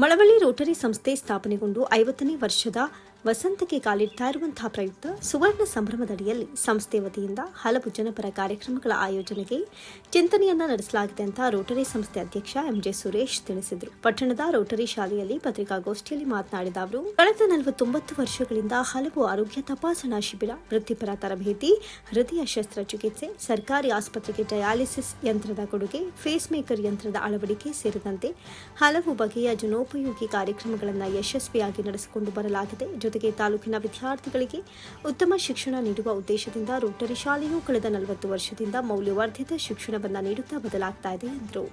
Malavalli Rotary ಸಂಸ್ಥೆ ಸ್ಥಾಪನೆಗೊಂಡು ಐವತ್ತನೇ ವರ್ಷದ ವಸಂತಕ್ಕೆ ಕಾಲಿಡ್ತಾ ಇರುವಂತಹ ಪ್ರಯುಕ್ತ ಸುವರ್ಣ ಸಂಭ್ರಮದಡಿಯಲ್ಲಿ ಸಂಸ್ಥೆ ವತಿಯಿಂದ ಹಲವು ಜನಪರ ಕಾರ್ಯಕ್ರಮಗಳ ಆಯೋಜನೆಗೆ ಚಿಂತನೆಯನ್ನ ನಡೆಸಲಾಗಿದೆ ಅಂತ ರೋಟರಿ ಸಂಸ್ಥೆ ಅಧ್ಯಕ್ಷ ಎಂಜೆ ಸುರೇಶ್ ತಿಳಿಸಿದರು. ಪಟ್ಟಣದ ರೋಟರಿ ಶಾಲೆಯಲ್ಲಿ ಪತ್ರಿಕಾಗೋಷ್ಠಿಯಲ್ಲಿ ಮಾತನಾಡಿದ ಅವರು, ಕಳೆದ ನಲವತ್ತೊಂಬತ್ತು ವರ್ಷಗಳಿಂದ ಹಲವು ಆರೋಗ್ಯ ತಪಾಸಣಾ ಶಿಬಿರ, ವೃತ್ತಿಪರ ತರಬೇತಿ, ಹೃದಯ ಶಸ್ತ್ರಚಿಕಿತ್ಸೆ, ಸರ್ಕಾರಿ ಆಸ್ಪತ್ರೆಗೆ ಡಯಾಲಿಸಿಸ್ ಯಂತ್ರದ ಕೊಡುಗೆ, ಫೇಸ್ ಮೇಕರ್ ಯಂತ್ರದ ಅಳವಡಿಕೆ ಸೇರಿದಂತೆ ಹಲವು ಬಗೆಯ ಜನೋಪಯೋಗಿ ಕಾರ್ಯಕ್ರಮಗಳನ್ನು ಯಶಸ್ವಿಯಾಗಿ ನಡೆಸಿಕೊಂಡು ಬರಲಾಗಿದೆ. ಜೊತೆಗೆ ತಾಲೂಕಿನ ವಿದ್ಯಾರ್ಥಿಗಳಿಗೆ ಉತ್ತಮ ಶಿಕ್ಷಣ ನೀಡುವ ಉದ್ದೇಶದಿಂದ ರೋಟರಿ ಶಾಲೆಯು ಕಳೆದ ನಲವತ್ತು ವರ್ಷದಿಂದ ಮೌಲ್ಯವರ್ಧಿತ ಶಿಕ್ಷಣವನ್ನು ನೀಡುತ್ತಾ ಬದಲಾಗ್ತಾ ಇದೆ ಎಂದರು.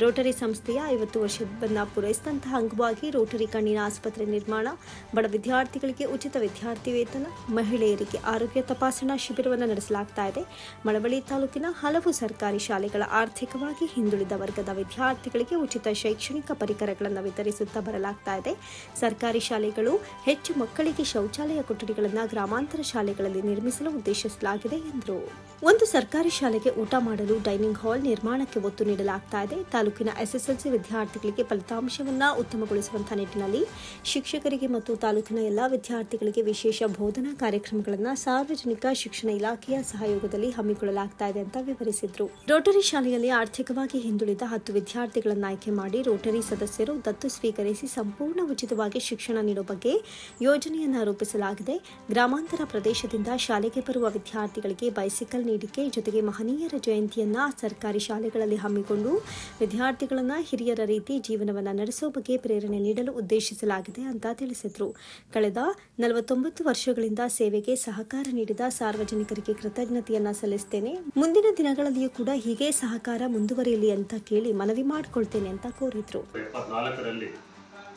ರೋಟರಿ ಸಂಸ್ಥೆಯ ಐವತ್ತು ವರ್ಷವನ್ನು ಪೂರೈಸಿದಂತಹ ಅಂಗವಾಗಿ ರೋಟರಿ ಕಣ್ಣಿನ ಆಸ್ಪತ್ರೆ ನಿರ್ಮಾಣ, ಬಡ ವಿದ್ಯಾರ್ಥಿಗಳಿಗೆ ಉಚಿತ ವಿದ್ಯಾರ್ಥಿ ವೇತನ ಮಹಿಳೆಯರಿಗೆ ಆರೋಗ್ಯ ತಪಾಸಣಾ ಶಿಬಿರವನ್ನು ನಡೆಸಲಾಗ್ತಾ ಇದೆ. ಮಳವಳ್ಳಿ ತಾಲೂಕಿನ ಹಲವು ಸರ್ಕಾರಿ ಶಾಲೆಗಳ ಆರ್ಥಿಕವಾಗಿ ಹಿಂದುಳಿದ ವರ್ಗದ ವಿದ್ಯಾರ್ಥಿಗಳಿಗೆ ಉಚಿತ ಶೈಕ್ಷಣಿಕ ಪರಿಕರಗಳನ್ನು ವಿತರಿಸುತ್ತಾ ಬರಲಾಗ್ತಾ ಇದೆ. ಸರ್ಕಾರಿ ಶಾಲೆಗಳು ಹೆಚ್ಚು ಮಕ್ಕಳಿಗೆ ಶೌಚಾಲಯ ಕೊಠಡಿಗಳನ್ನು ಗ್ರಾಮಾಂತರ ಶಾಲೆಗಳಲ್ಲಿ ನಿರ್ಮಿಸಲು ಉದ್ದೇಶಿಸಲಾಗಿದೆ ಎಂದರು. ಒಂದು ಸರ್ಕಾರಿ ಶಾಲೆಗೆ ಊಟ ಮಾಡಲು ಡೈನಿಂಗ್ ಹಾಲ್ ನಿರ್ಮಾಣಕ್ಕೆ ಒತ್ತು ನೀಡಲಾಗ್ತಾ ಇದೆ. ತಾಲೂಕಿನ ಎಸ್ಎಸ್ಎಲ್ಸಿ ವಿದ್ಯಾರ್ಥಿಗಳಿಗೆ ಫಲಿತಾಂಶವನ್ನು ಉತ್ತಮಗೊಳಿಸುವಂತಹ ನಿಟ್ಟಿನಲ್ಲಿ ಶಿಕ್ಷಕರಿಗೆ ಮತ್ತು ತಾಲೂಕಿನ ಎಲ್ಲಾ ವಿದ್ಯಾರ್ಥಿಗಳಿಗೆ ವಿಶೇಷ ಬೋಧನಾ ಕಾರ್ಯಕ್ರಮಗಳನ್ನು ಸಾರ್ವಜನಿಕ ಶಿಕ್ಷಣ ಇಲಾಖೆಯ ಸಹಯೋಗದಲ್ಲಿ ಹಮ್ಮಿಕೊಳ್ಳಲಾಗ್ತಾ ಇದೆ ಅಂತ ವಿವರಿಸಿದರು. ರೋಟರಿ ಶಾಲೆಯಲ್ಲಿ ಆರ್ಥಿಕವಾಗಿ ಹಿಂದುಳಿದ ಹತ್ತು ವಿದ್ಯಾರ್ಥಿಗಳನ್ನು ಆಯ್ಕೆ ಮಾಡಿ ರೋಟರಿ ಸದಸ್ಯರು ದತ್ತು ಸ್ವೀಕರಿಸಿ ಸಂಪೂರ್ಣ ಉಚಿತವಾಗಿ ಶಿಕ್ಷಣ ನೀಡುವ ಬಗ್ಗೆ ಯೋಜನೆಯನ್ನು ರೂಪಿಸಲಾಗಿದೆ. ಗ್ರಾಮಾಂತರ ಪ್ರದೇಶದಿಂದ ಶಾಲೆಗೆ ಬರುವ ವಿದ್ಯಾರ್ಥಿಗಳಿಗೆ ಬೈಸಿಕಲ್ ನೀಡಿಕೆ, ಜೊತೆಗೆ ಮಹನೀಯರ ಜಯಂತಿಯನ್ನ ಸರ್ಕಾರಿ ಶಾಲೆಗಳಲ್ಲಿ ಹಮ್ಮಿಕೊಂಡು ವಿದ್ಯಾರ್ಥಿಗಳನ್ನ ಹಿರಿಯರ ರೀತಿ ಜೀವನವನ್ನು ನಡೆಸುವ ಬಗ್ಗೆ ಪ್ರೇರಣೆ ನೀಡಲು ಉದ್ದೇಶಿಸಲಾಗಿದೆ ಅಂತ ತಿಳಿಸಿದರು. ಕಳೆದ ನಲವತ್ತೊಂಬತ್ತು ವರ್ಷಗಳಿಂದ ಸೇವೆಗೆ ಸಹಕಾರ ನೀಡಿದ ಸಾರ್ವಜನಿಕರಿಗೆ ಕೃತಜ್ಞತೆಯನ್ನ ಸಲ್ಲಿಸುತ್ತೇನೆ ಮುಂದಿನ ದಿನಗಳಲ್ಲಿಯೂ ಕೂಡ ಹೀಗೆ ಸಹಕಾರ ಮುಂದುವರಿಯಲಿ ಅಂತ ಕೇಳಿ ಮನವಿ ಮಾಡಿಕೊಳ್ತೇನೆ ಅಂತ ಕೋರಿದ್ರು.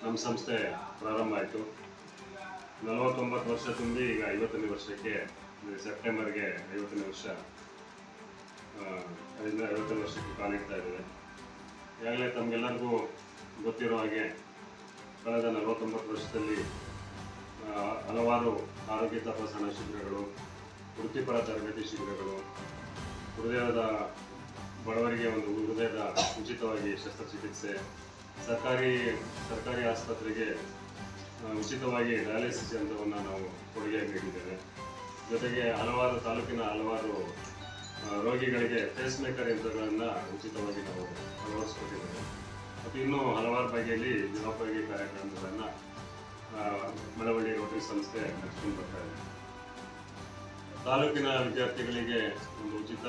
ನಮ್ಮ ಸಂಸ್ಥೆ ಪ್ರಾರಂಭ ಆಯಿತು. ನಲವತ್ತೊಂಬತ್ತು ವರ್ಷ ತುಂಬಿ ಈಗ ಐವತ್ತನೇ ವರ್ಷಕ್ಕೆ ಸೆಪ್ಟೆಂಬರ್ಗೆ ಐವತ್ತನೇ ವರ್ಷ ಅದರಿಂದ ಐವತ್ತನೇ ವರ್ಷಕ್ಕೆ ಕಾಲಿಡ್ತಾ ಇದ್ದೇವೆ ಈಗಾಗಲೇ ತಮಗೆಲ್ಲರಿಗೂ ಗೊತ್ತಿರೋ ಹಾಗೆ ಕಳೆದ ನಲವತ್ತೊಂಬತ್ತು ವರ್ಷದಲ್ಲಿ ಹಲವಾರು ಆರೋಗ್ಯ ತಪಾಸಣಾ ಶಿಬಿರಗಳು, ವೃತ್ತಿಪರ ತರಬೇತಿ ಶಿಬಿರಗಳು, ಹೃದಯದ ಬಡವರಿಗೆ ಒಂದು ಹೃದಯದ ಉಚಿತವಾಗಿ ಶಸ್ತ್ರಚಿಕಿತ್ಸೆ, ಸರ್ಕಾರಿ ಸರ್ಕಾರಿ ಆಸ್ಪತ್ರೆಗೆ ಉಚಿತವಾಗಿ ಡಯಾಲಿಸಿಸ್ ಯಂತ್ರವನ್ನು ನಾವು ಕೊಡುಗೆಯಾಗಿ ನೀಡಿದ್ದೇವೆ. ಜೊತೆಗೆ ಹಲವಾರು ತಾಲೂಕಿನ ಹಲವಾರು ರೋಗಿಗಳಿಗೆ ಫೇಸ್ ಮೇಕರ್ ಯಂತ್ರಗಳನ್ನು ಉಚಿತವಾಗಿ ನಾವು ಅಳವಡಿಸ್ಕೊಟ್ಟಿದ್ದೇವೆ. ಮತ್ತು ಇನ್ನೂ ಹಲವಾರು ಬಗೆಯಲ್ಲಿ ಜನೋಪಯೋಗಿ ಕಾರ್ಯಕ್ರಮಗಳನ್ನು ಮಳವಳ್ಳಿ ರೋಟರಿ ಸಂಸ್ಥೆ ನಡೆಸ್ಕೊಂಡು ಇದೆ. ತಾಲೂಕಿನ ವಿದ್ಯಾರ್ಥಿಗಳಿಗೆ ಒಂದು ಉಚಿತ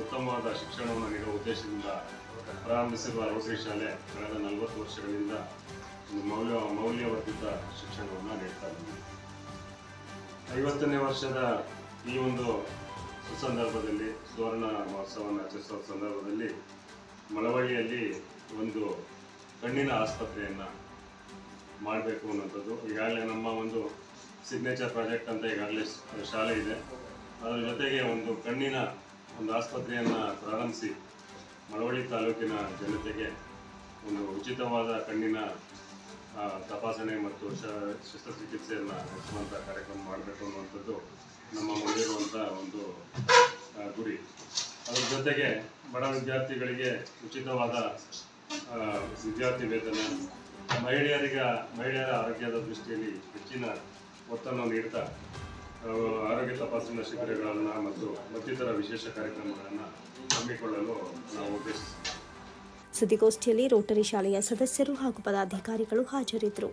ಉತ್ತಮವಾದ ಶಿಕ್ಷಣವನ್ನು ನೀಡುವ ಉದ್ದೇಶದಿಂದ ಪ್ರಾರಂಭಿಸಿರುವ ರೋಟರಿ ಶಾಲೆ ಕಳೆದ ನಲವತ್ತು ವರ್ಷಗಳಿಂದ ಒಂದು ಮೌಲ್ಯ ಮೌಲ್ಯವರ್ಧಿತ ಶಿಕ್ಷಣವನ್ನು ನೀಡ್ತಾ ಇದ್ದೀವಿ ಐವತ್ತನೇ ವರ್ಷದ ಈ ಒಂದು ಸುಸಂದರ್ಭದಲ್ಲಿ ಸುವರ್ಣ ಮಹೋತ್ಸವವನ್ನು ಆಚರಿಸುವ ಸಂದರ್ಭದಲ್ಲಿ ಮಳವಳ್ಳಿಯಲ್ಲಿ ಒಂದು ಕಣ್ಣಿನ ಆಸ್ಪತ್ರೆಯನ್ನು ಮಾಡಬೇಕು ಅನ್ನೋಂಥದ್ದು ಈಗಾಗಲೇ ನಮ್ಮ ಒಂದು ಸಿಗ್ನೇಚರ್ ಪ್ರಾಜೆಕ್ಟ್ ಅಂತ ಈಗಾಗಲೇ ಶಾಲೆ ಇದೆ ಅದರ ಜೊತೆಗೆ ಒಂದು ಕಣ್ಣಿನ ಒಂದು ಆಸ್ಪತ್ರೆಯನ್ನು ಪ್ರಾರಂಭಿಸಿ ಮಳವಳ್ಳಿ ತಾಲೂಕಿನ ಜನತೆಗೆ ಒಂದು ಉಚಿತವಾದ ಕಣ್ಣಿನ ತಪಾಸಣೆ ಮತ್ತು ಶ, ಶಸ್ತ್ರಚಿಕಿತ್ಸೆಯನ್ನು ಹೆಚ್ಚುವಂಥ ಕಾರ್ಯಕ್ರಮ ಮಾಡಬೇಕು ಅನ್ನುವಂಥದ್ದು ನಮ್ಮ ಮುಂದಿರುವಂಥ ಒಂದು ಗುರಿ. ಅದರ ಜೊತೆಗೆ ಬಡ ವಿದ್ಯಾರ್ಥಿಗಳಿಗೆ ಉಚಿತವಾದ ವಿದ್ಯಾರ್ಥಿ ವೇತನ, ಮಹಿಳೆಯರಿಗೆ, ಮಹಿಳೆಯರ ಆರೋಗ್ಯದ ದೃಷ್ಟಿಯಲ್ಲಿ ಹೆಚ್ಚಿನ ಒತ್ತನ್ನು ನೀಡ್ತಾ ಆರೋಗ್ಯ ತಪಾಸಣಾ ಶಿಬಿರಗಳನ್ನು ಮತ್ತು ಮತ್ತಿತರ ವಿಶೇಷ ಕಾರ್ಯಕ್ರಮಗಳನ್ನು ಹಮ್ಮಿಕೊಳ್ಳಲು ನಾವು ಉದ್ದೇಶಿಸಿದ್ದೇವೆ ಸುದ್ದಿಗೋಷ್ಠಿಯಲ್ಲಿ ರೋಟರಿ ಶಾಲೆಯ ಸದಸ್ಯರು ಹಾಗೂ ಪದಾಧಿಕಾರಿಗಳು ಹಾಜರಿದ್ದರು